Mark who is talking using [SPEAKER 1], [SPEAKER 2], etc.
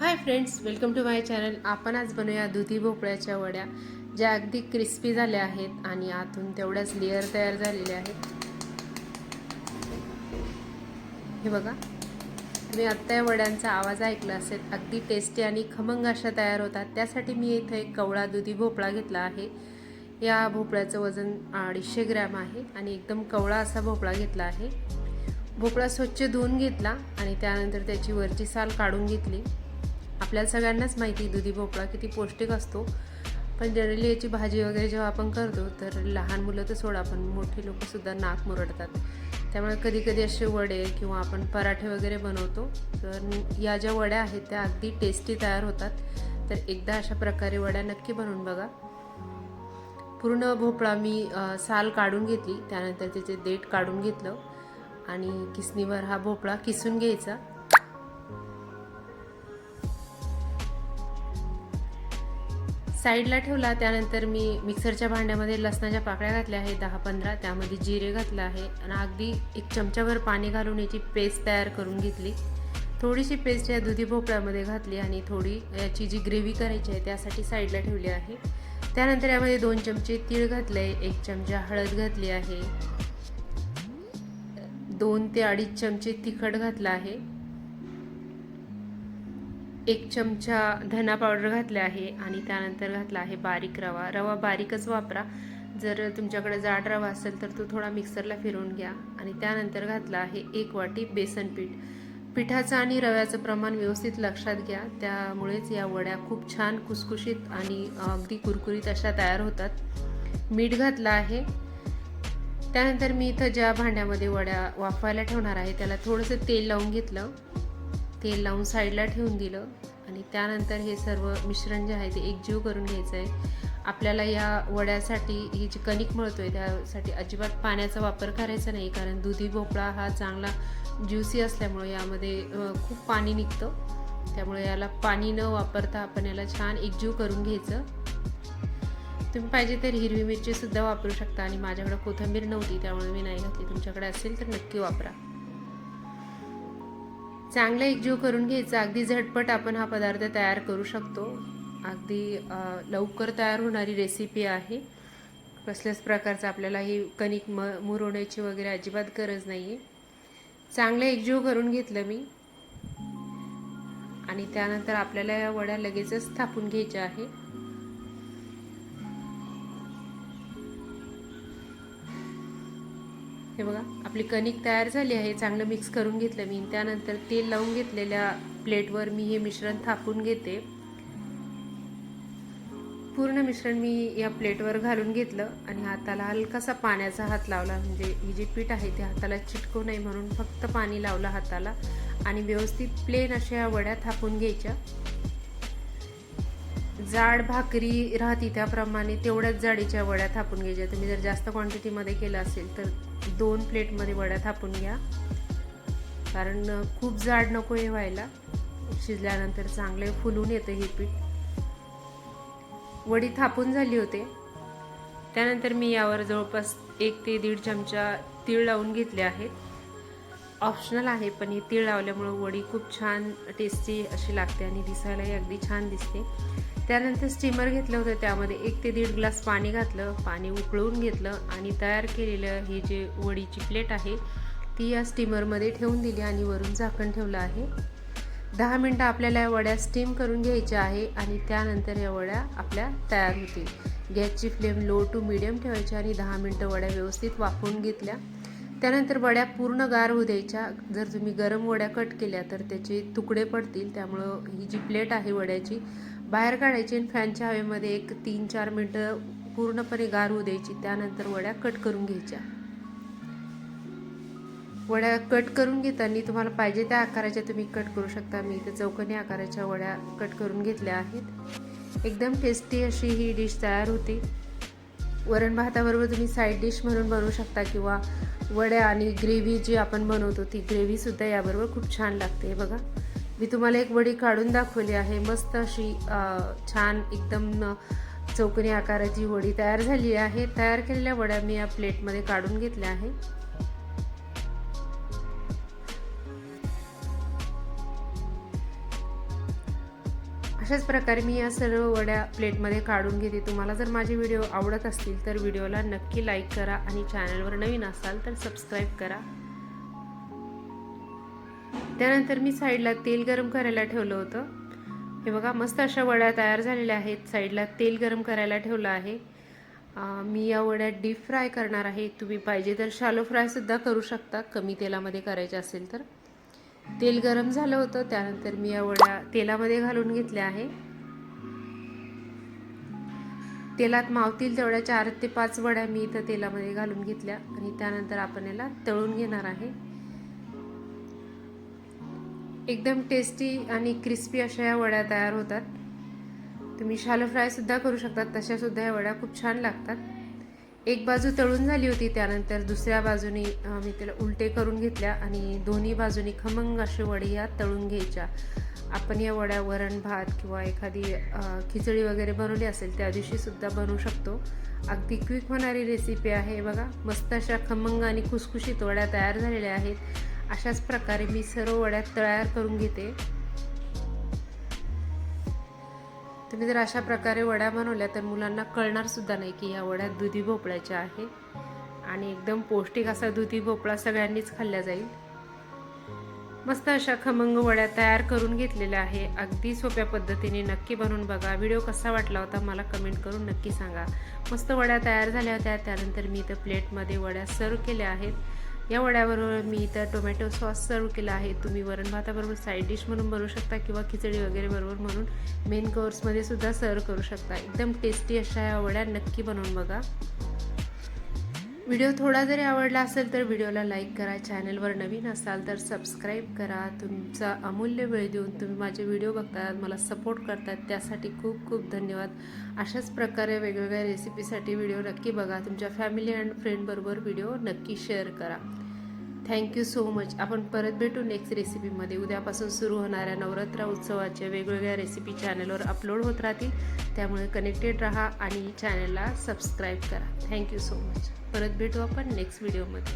[SPEAKER 1] Hi friends welcome to my channel. आपण आज बनवूया दुधी भोपळ्याच्या वड्या. ज्या अगदी क्रिस्पी झाल्या आहेत आणि आतून तेवढ्याच लेअर तयार झालेल्या आहेत. हे बघा. तुम्ही आत्ता या वड्यांचा आवाज ऐकला असेल अगदी टेस्टी आणि खमंग अशा तयार होतात. त्यासाठी मी इथं एक कवळा दुधी भोपळा घेतला आहे. या भोपळ्याचं वजन अडीचशे ग्रॅम आहे आणि एकदम कवळा असा भोपळा घेतला आहे. भोपळा स्वच्छ धुवून घेतला आणि त्यानंतर त्याची वरची साल काढून घेतली. आपल्याला सगळ्यांनाच माहिती दुधी भोपळा किती पौष्टिक असतो. पण जनरली याची भाजी वगैरे जेव्हा आपण करतो तर लहान मुलं तर सोडा पण मोठी लोकंसुद्धा नाक मुरडतात. त्यामुळे कधीकधी असे वडे किंवा आपण पराठे वगैरे बनवतो तर या ज्या वड्या आहेत त्या अगदी टेस्टी तयार होतात. तर एकदा अशा प्रकारे वड्या नक्की बनवून बघा. पूर्ण भोपळा मी साल काढून घेतली त्यानंतर त्याचे देठ काढून घेतलं. आणि किसनीवर हा भोपळा किसून घ्यायचा. साईडला ठेवला त्यानंतर मी मिक्सरच्या भांड्यामध्ये लसणाच्या पाकळ्या घातल्या आहेत दहा पंधरा त्यामध्ये जिरे घातलं आहे आणि अगदी एक चमच्याभर पाणी घालून याची पेस्ट तयार करून घेतली. थोडीशी पेस्ट या दुधी भोपळ्यामध्ये घातली आणि थोडी याची जी ग्रेव्ही करायची आहे त्यासाठी साईडला ठेवली आहे. त्यानंतर यामध्ये दोन चमचे तीळ घातले एक चमचा हळद घातली आहे. दोन ते अडीच चमचे तिखट घातलं आहे. एक चमचा धना पावडर घातला आहे आणि त्यानंतर घातला आहे बारीक रवा. रवा बारीकच वापरा. जर तुमच्याकडे जाड रवा असेल तर तो थोडा मिक्सरला फिरवून घ्या. आणि त्यानंतर घातला आहे एक वाटी बेसन पीठ. पिठाचं आणि रव्याचं प्रमाण व्यवस्थित लक्षात घ्या. त्यामुळेच या वड्या खूप छान कुसकुशीत आणि अगदी कुरकुरीत अशा तयार होतात. मीठ घातलं आहे. त्यानंतर मी इथं ज्या भांड्यामध्ये वड्या वाफवायला ठेवणार आहे त्याला थोडंसं तेल लावून घेतलं. तेल लावून साईडला ठेवून दिलं आणि त्यानंतर हे सर्व मिश्रण जे आहे ते एकजीव करून घ्यायचं आहे आपल्याला या वड्यासाठी ही जी कणिक मिळतो आहे त्यासाठी अजिबात पाण्याचा वापर करायचा नाही कारण दुधी भोपळा हा चांगला ज्युसी असल्यामुळे यामध्ये खूप पाणी निघतं. त्यामुळे याला पाणी न वापरता आपण याला छान एकजीव करून घ्यायचं. तुम्ही पाहिजे तर हिरवी मिरची सुद्धा वापरू शकता आणि माझ्याकडे कोथिंबीर नव्हती त्यामुळे मी नाही घातली. तुमच्याकडे असेल तर नक्की वापरा. चांगला एकजीव करून घ्यायचा. अगदी झटपट आपण हा पदार्थ तयार करू शकतो. अगदी लवकर तयार होणारी रेसिपी आहे. कसल्याच प्रकारचं आपल्याला ही कणिक म मुरवण्याची वगैरे अजिबात गरज नाही आहे चांगलं एकजीव करून घेतलं मी. आणि त्यानंतर आपल्याला या वड्या लगेचच थापून घ्यायच्या आहे. हे बघा आपली कणिक तयार झाली आहे चांगलं मिक्स करून घेतलं मी. त्यानंतर तेल लावून घेतलेल्या प्लेटवर मी हे मिश्रण थापून घेते. पूर्ण मिश्रण मी या प्लेटवर घालून घेतलं आणि हाताला हलकासा पाण्याचा हात लावला. म्हणजे ही जी पीठ आहे ते हाताला चिटकू नये म्हणून फक्त पाणी लावलं हाताला आणि व्यवस्थित प्लेन अशा या वड्या थापून घ्यायच्या. जाड भाकरी राहती त्याप्रमाणे तेवढ्याच जाडीच्या वड्या थापून घ्यायच्या. तुम्ही जर जास्त क्वांटिटीमध्ये केलं असेल तर दोन प्लेटमध्ये वड्या थापून घ्या. कारण खूप जाड नको हे व्हायला. शिजल्यानंतर चांगले फुलून येतं हे पीठ. वडी थापून झाली होते. त्यानंतर मी यावर जवळपास एक ते दीड चमचा तीळ लावून घेतले आहेत. ऑप्शनल आहे पण ही तीळ लावल्यामुळं वडी खूप छान टेस्टी अशी लागते आणि दिसायलाही अगदी छान दिसते. त्यानंतर स्टीमर घेतलं होतं त्यामध्ये एक ते दीड ग्लास पाणी घातलं पाणी उकळून घेतलं आणि तयार केलेलं ही जे वडीची प्लेट आहे ती या स्टीमरमध्ये ठेवून दिली आणि वरून झाकण ठेवलं आहे. दहा मिनटं आपल्याला या वड्या स्टीम करून घ्यायच्या आहे आणि त्यानंतर या वड्या आपल्या तयार होतील. गॅसची फ्लेम लो टू मिडियम ठेवायची आणि दहा मिनटं वड्या व्यवस्थित वाफवून घेतल्या. त्यानंतर वड्या पूर्ण गार होऊ द्यायच्या. जर तुम्ही गरम वड्या कट केल्या तर त्याचे तुकडे पडतील. त्यामुळं ही जी प्लेट आहे वड्याची बाहेर काढायची आणि फॅनच्या हवेमध्ये एक तीन चार मिनटं पूर्णपणे गार होऊ द्यायची. त्यानंतर वड्या कट करून घ्यायच्या. वड्या कट करून घेताना तुम्हाला पाहिजे त्या आकाराच्या तुम्ही कट करू शकता. मी इथे चौकनी आकाराच्या वड्या कट करून घेतल्या आहेत. एकदम टेस्टी अशी ही डिश तयार होते. वरण भाताबरोबर तुम्ही साईड डिश म्हणून बनवू शकता किंवा वड्या आणि ग्रेव्ही जी आपण बनवतो ती ग्रेव्हीसुद्धा याबरोबर खूप छान लागते. बघा. मी तुम्हाला एक वडी काढून दाखवली आहे. मस्त अशी छान एकदम न- चौकोनी आकाराची वडी तयार झाली आहे. तयार केलेल्या वड्या मी या प्लेटमध्ये काढून घेतल्या आहे. अशाच प्रकारे मी या सर्व वड्या प्लेटमध्ये काढून घेते. तुम्हाला जर माझे व्हिडिओ आवडत असतील तर व्हिडिओला नक्की लाईक करा आणि चॅनलवर नवीन असाल तर सबस्क्राईब करा. त्यानंतर मी साईडला तेल गरम करायला ठेवलं होतं. हे बघा मस्त अशा वड्या तयार झालेल्या आहेत. साईडला तेल गरम करायला ठेवलं आहे. मी या वड्या डीप फ्राय करणार आहे. तुम्ही पाहिजे तर शालो फ्रायसुद्धा करू शकता. कमी तेलामध्ये करायचे असेल तर. तेल गरम झालं होतं. त्यानंतर मी या वड्या तेलामध्ये घालून घेतल्या आहे. तेलात मावतील तेवढ्या चार ते पाच वड्या मी इथं तेलामध्ये घालून घेतल्या आणि त्यानंतर आपण याला तळून घेणार आहे. एकदम टेस्टी आणि क्रिस्पी अशा या वड्या तयार होतात. तुम्ही शालो फ्रायसुद्धा करू शकतात तशासुद्धा या वड्या खूप छान लागतात. एक बाजू तळून झाली होती त्यानंतर दुसऱ्या बाजूनी मी त्याला उलटे करून घेतल्या आणि दोन्ही बाजूनी खमंग अशी वडी या तळून घ्यायच्या. आपण या वड्या वरण भात किंवा एखादी खिचडी वगैरे बनवली असेल त्या दिवशीसुद्धा बनवू शकतो. अगदी क्विक होणारी रेसिपी आहे बघा. मस्त अशा खमंग आणि खुसखुशीत वड्या तयार झालेल्या आहेत. अशाच प्रकारे मी सर्व वड्या तयार करून घेते. तुम्ही जर अशा प्रकारे वड्या बनवल्या तर मुलांना कळणार सुद्धा नाही की ह्या वड्या दुधी भोपळ्याच्या आहे. आणि एकदम पौष्टिक असा दुधी भोपळा सगळ्यांनीच खाल्ला जाईल. मस्त अशा खमंग वड्या तयार करून घेतलेल्या आहे. अगदी सोप्या पद्धतीने नक्की बनवून बघा. व्हिडिओ कसा वाटला होता मला कमेंट करून नक्की सांगा. मस्त वड्या तयार झाल्या होत्या. त्यानंतर मी इथं प्लेटमध्ये वड्या सर्व केल्या आहेत. या वड्याबरोबर मी इथं टोमॅटो सॉस सर्व केला आहे. तुम्ही वरण भाताबरोबर साईड डिश म्हणून बनवू शकता किंवा खिचडी वगैरे बरोबर म्हणून मेन कोर्समध्ये सुद्धा सर्व करू शकता. एकदम टेस्टी अशा या वड्या नक्की बनवून बघा. व्हिडिओ थोडा जरी आवडला असेल तर व्हिडिओला लाईक करा चॅनलवर नवीन असाल तर सबस्क्राईब करा. तुमचा अमूल्य वेळ देऊन तुम्ही माझे व्हिडिओ बघतात मला सपोर्ट करतात त्यासाठी खूप खूप धन्यवाद. अशाच प्रकारे वेगवेगळ्या रेसिपीसाठी व्हिडिओ नक्की बघा. तुमच्या फॅमिली अँड फ्रेंडबरोबर व्हिडिओ नक्की शेअर करा. थँक्यू सो मच आपण परत भेटू नेक्स्ट रेसिपीमध्ये उद्यापासून सुरू होणाऱ्या नवरात्र उत्सवाच्या वेगवेगळ्या रेसिपी चॅनलवर अपलोड होत राहतील. त्यामुळे कनेक्टेड राहा आणि चॅनलला सबस्क्राईब करा. थँक्यू सो मच परत भेटू आपण नेक्स्ट व्हिडिओमध्ये